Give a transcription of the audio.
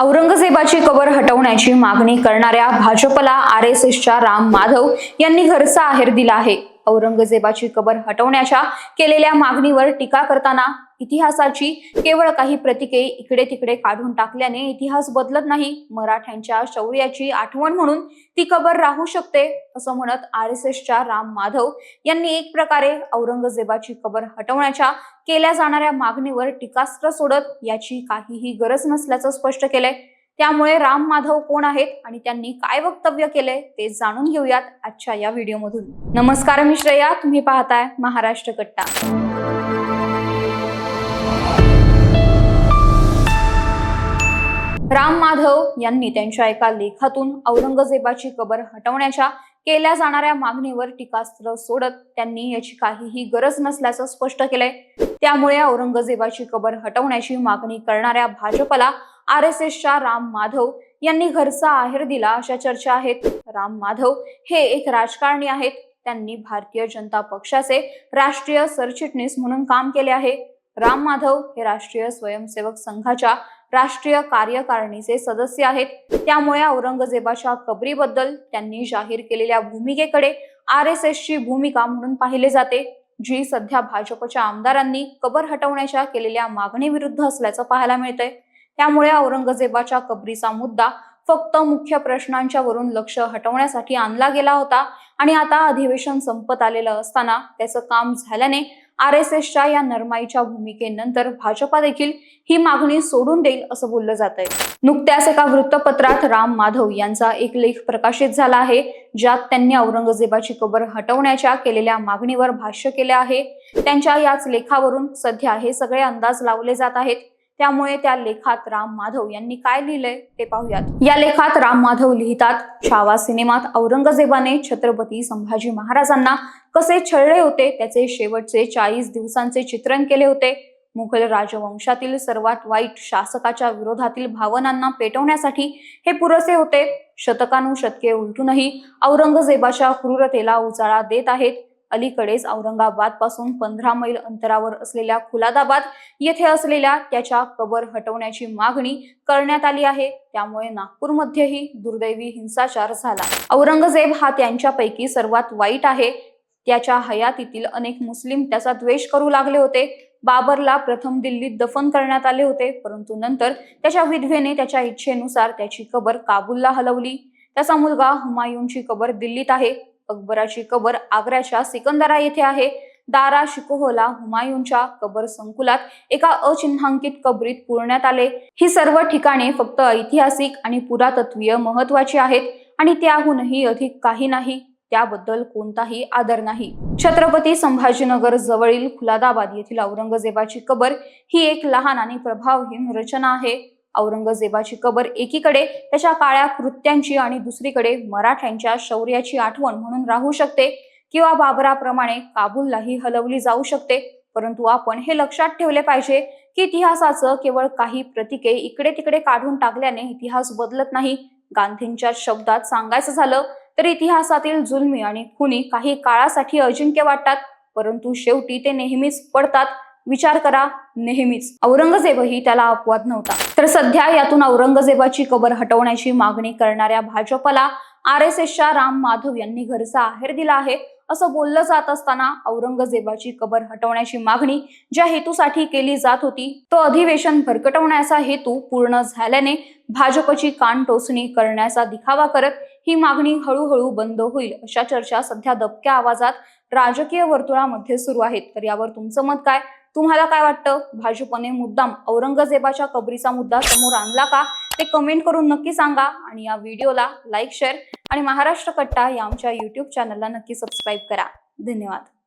औरंगजेबाची कबर हटवण्याची मागणी करणाऱ्या भाजपला आर एस एसच्या राम माधव यांनी घरचा आहेर दिला आहे. औरंगजेबाची कबर हटवण्याच्या केलेल्या मागणीवर टीका करताना इतिहासाची केवळ काही प्रतीके इकडे तिकडे काढून टाकल्याने इतिहास बदलत नाही. मराठ्यांच्या शौर्याची आठवण म्हणून ती कबर राहू शकते असं म्हणत आर एस एसच्या राम माधव यांनी एक प्रकारे औरंगजेबाची कबर हटवण्याच्या केल्या जाणाऱ्या मागणीवर टीकास्त्र सोडत याची काहीही गरज नसल्याचं स्पष्ट केलंय. त्यामुळे राम माधव कोण आहेत आणि त्यांनी काय वक्तव्य केले ते जाणून घेऊयात आजच्या या व्हिडिओमधून नमस्कार मी श्रेया. तुम्ही पाहताय महाराष्ट्र कट्टा. राम माधव यांनी त्यांच्या एका लेखातून औरंगजेबाची कबर हटवण्याच्या केल्या जाणाऱ्या मागणीवर टीकास्त्र सोडत त्यांनी याची काहीही गरज नसल्याचं स्पष्ट केलंय. त्यामुळे औरंगजेबाची कबर हटवण्याची मागणी करणाऱ्या भाजपला आर एस एसच्या राम माधव यांनी घरचा आहेर दिला अशा चर्चा आहेत. राम माधव हे एक राजकारणी आहेत. त्यांनी भारतीय जनता पक्षाचे राष्ट्रीय सरचिटणीस म्हणून काम केले आहे. राम माधव हे राष्ट्रीय स्वयंसेवक संघाच्या राष्ट्रीय कार्यकारिणीचे सदस्य आहेत. त्यामुळे औरंगजेबाच्या कबरीबद्दल त्यांनी जाहीर केलेल्या भूमिकेकडे आर एस एसची भूमिका म्हणून पाहिले जाते. जी सध्या भाजपच्या आमदारांनी कबर हटवण्याच्या केलेल्या मागणीविरुद्ध असल्याचं पाहायला मिळतंय. त्यामुळे औरंगजेबाच्या कबरीचा मुद्दा फक्त मुख्य प्रश्नांच्या वरून लक्ष हटवण्यासाठी आणला गेला होता. आणि आता अधिवेशन संपत आलेलं असताना त्याचं काम झाल्याने आर एस एसच्या या नरमाईच्या भूमिकेनंतर भाजपा देखील ही मागणी सोडून देईल असं बोललं जात आहे नुकत्याच एका वृत्तपत्रात राम माधव यांचा एक लेख प्रकाशित झाला आहे ज्यात त्यांनी औरंगजेबाची कबर हटवण्याच्या केलेल्या मागणीवर भाष्य केले आहे. त्यांच्या याच लेखावरून सध्या हे सगळे अंदाज लावले जात आहेत. त्यामुळे त्या लेखात राम माधव यांनी काय लिहिलंय ते पाहूयात. या लेखात राम माधव लिहितात छावा सिनेमात औरंगजेबाने छत्रपती संभाजी महाराजांना कसे छळले होते त्याचे शेवटचे चाळीस दिवसांचे चित्रण केले होते. मुघल राजवंशातील सर्वात वाईट शासकाच्या विरोधातील भावनांना पेटवण्यासाठी हे पुरेसे होते. शतकानुशतके उलटूनही औरंगजेबाच्या क्रूरतेला उजाळा देत आहेत. अलीकडेच औरंगाबादपासून पंधरा मैल अंतरावर असलेल्या खुलादाबाद येथे असलेल्या त्याच्या कबर हटवण्याची मागणी करण्यात आली आहे. त्यामुळे नागपूरमध्येही दुर्दैवी हिंसाचार झाला. औरंगजेब हा त्यांच्यापैकी सर्वात वाईट आहे. त्याच्या हयातीतील अनेक मुस्लिम त्याचा द्वेष करू लागले होते. बाबरला प्रथम दिल्लीत दफन करण्यात आले होते परंतु नंतर त्याच्या विधवेने त्याच्या इच्छेनुसार त्याची कबर काबूलला हलवली. त्याचा मुलगा हुमायूनची कबर दिल्लीत आहे. अकबराची कबर आग्र्याच्या सिकंदरा येथे आहे. दारा शिकोहला हुमायूनच्या कबर संकुलात एका अचिन्हांकित कबरीत पुरण्यात आले. ही सर्व ठिकाणे फक्त ऐतिहासिक आणि पुरातत्वीय महत्वाची आहेत आणि त्याहूनही अधिक काही नाही. त्याबद्दल कोणताही आदर नाही. छत्रपती संभाजीनगर जवळील खुलादाबाद येथील औरंगजेबाची कबर ही एक लहान आणि प्रभावहीन रचना आहे. औरंगजेबाची कबर एकीकडे त्याच्या काळ्या कृत्यांची आणि दुसरीकडे मराठ्यांच्या शौर्याची आठवण म्हणून राहू शकते किंवा बाबराप्रमाणे काबूललाही हलवली जाऊ शकते. परंतु आपण हे लक्षात ठेवले पाहिजे की इतिहासाचं केवळ काही प्रतीके इकडे तिकडे काढून टाकल्याने इतिहास बदलत नाही. गांधींच्या शब्दात सांगायचं झालं तर इतिहासातील जुलमी आणि खुनी काही काळासाठी अजिंक्य वाटतात परंतु शेवटी ते नेहमीच पडतात. विचार करा नेहमीच. औरंगजेबही त्याला अपवाद नव्हता. तर सध्या यातून औरंगजेबाची कबर हटवण्याची मागणी करणाऱ्या भाजपला आर एस एसच्या राम माधव यांनी घरचा आहेर दिला आहे असं बोललं जात असताना औरंगजेबाची कबर हटवण्याची मागणी ज्या हेतूसाठी केली जात होती तो अधिवेशन भरकटवण्याचा हेतू पूर्ण झाल्याने भाजपची कान टोचणी करण्याचा दिखावा करत ही मागणी हळूहळू बंद होईल अशा चर्चा सध्या दबक्या आवाजात राजकीय वर्तुळामध्ये सुरू आहेत. तर यावर तुमचं मत काय? तुम्हाला काय वाटतं? भाजपने मुद्दाम औरंगजेबाच्या कबरीचा मुद्दा समोर आणला का? ते कमेंट करून नक्की सांगा आणि या व्हिडिओला लाईक शेअर आणि महाराष्ट्र कट्टा या आमच्या युट्यूब चॅनलला नक्की सबस्क्राईब करा. धन्यवाद.